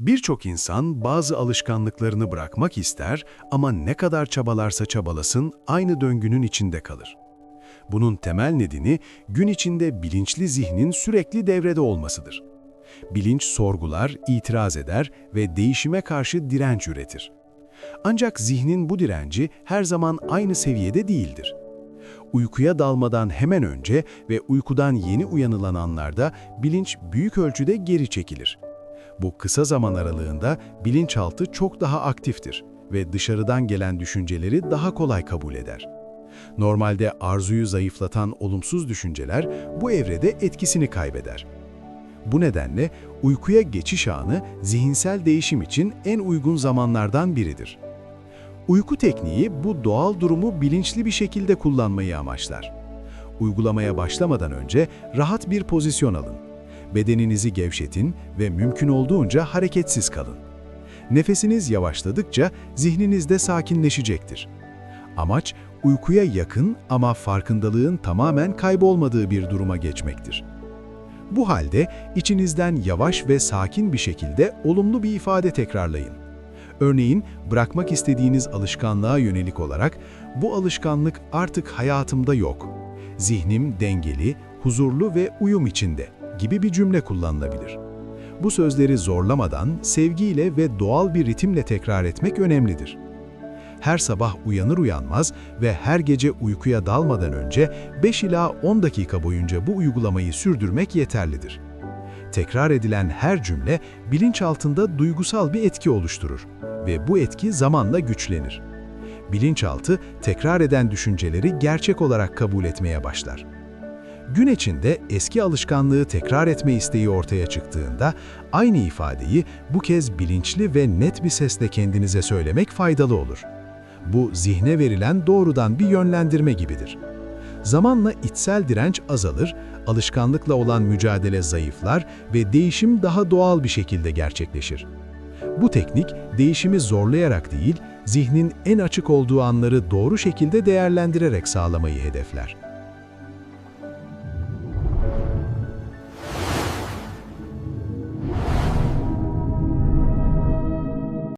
Birçok insan bazı alışkanlıklarını bırakmak ister ama ne kadar çabalarsa çabalasın aynı döngünün içinde kalır. Bunun temel nedeni gün içinde bilinçli zihnin sürekli devrede olmasıdır. Bilinç sorgular, itiraz eder ve değişime karşı direnç üretir. Ancak zihnin bu direnci her zaman aynı seviyede değildir. Uykuya dalmadan hemen önce ve uykudan yeni uyanılan anlarda bilinç büyük ölçüde geri çekilir. Bu kısa zaman aralığında bilinçaltı çok daha aktiftir ve dışarıdan gelen düşünceleri daha kolay kabul eder. Normalde arzuyu zayıflatan olumsuz düşünceler bu evrede etkisini kaybeder. Bu nedenle uykuya geçiş anı zihinsel değişim için en uygun zamanlardan biridir. Uyku tekniği bu doğal durumu bilinçli bir şekilde kullanmayı amaçlar. Uygulamaya başlamadan önce rahat bir pozisyon alın. Bedeninizi gevşetin ve mümkün olduğunca hareketsiz kalın. Nefesiniz yavaşladıkça zihniniz de sakinleşecektir. Amaç uykuya yakın ama farkındalığın tamamen kaybolmadığı bir duruma geçmektir. Bu halde içinizden yavaş ve sakin bir şekilde olumlu bir ifade tekrarlayın. Örneğin bırakmak istediğiniz alışkanlığa yönelik olarak bu alışkanlık artık hayatımda yok. Zihnim dengeli, huzurlu ve uyum içinde gibi bir cümle kullanılabilir. Bu sözleri zorlamadan, sevgiyle ve doğal bir ritimle tekrar etmek önemlidir. Her sabah uyanır uyanmaz ve her gece uykuya dalmadan önce 5 ila 10 dakika boyunca bu uygulamayı sürdürmek yeterlidir. Tekrar edilen her cümle bilinçaltında duygusal bir etki oluşturur ve bu etki zamanla güçlenir. Bilinçaltı tekrar eden düşünceleri gerçek olarak kabul etmeye başlar. Gün içinde eski alışkanlığı tekrar etme isteği ortaya çıktığında aynı ifadeyi bu kez bilinçli ve net bir sesle kendinize söylemek faydalı olur. Bu zihne verilen doğrudan bir yönlendirme gibidir. Zamanla içsel direnç azalır, alışkanlıkla olan mücadele zayıflar ve değişim daha doğal bir şekilde gerçekleşir. Bu teknik değişimi zorlayarak değil, zihnin en açık olduğu anları doğru şekilde değerlendirerek sağlamayı hedefler.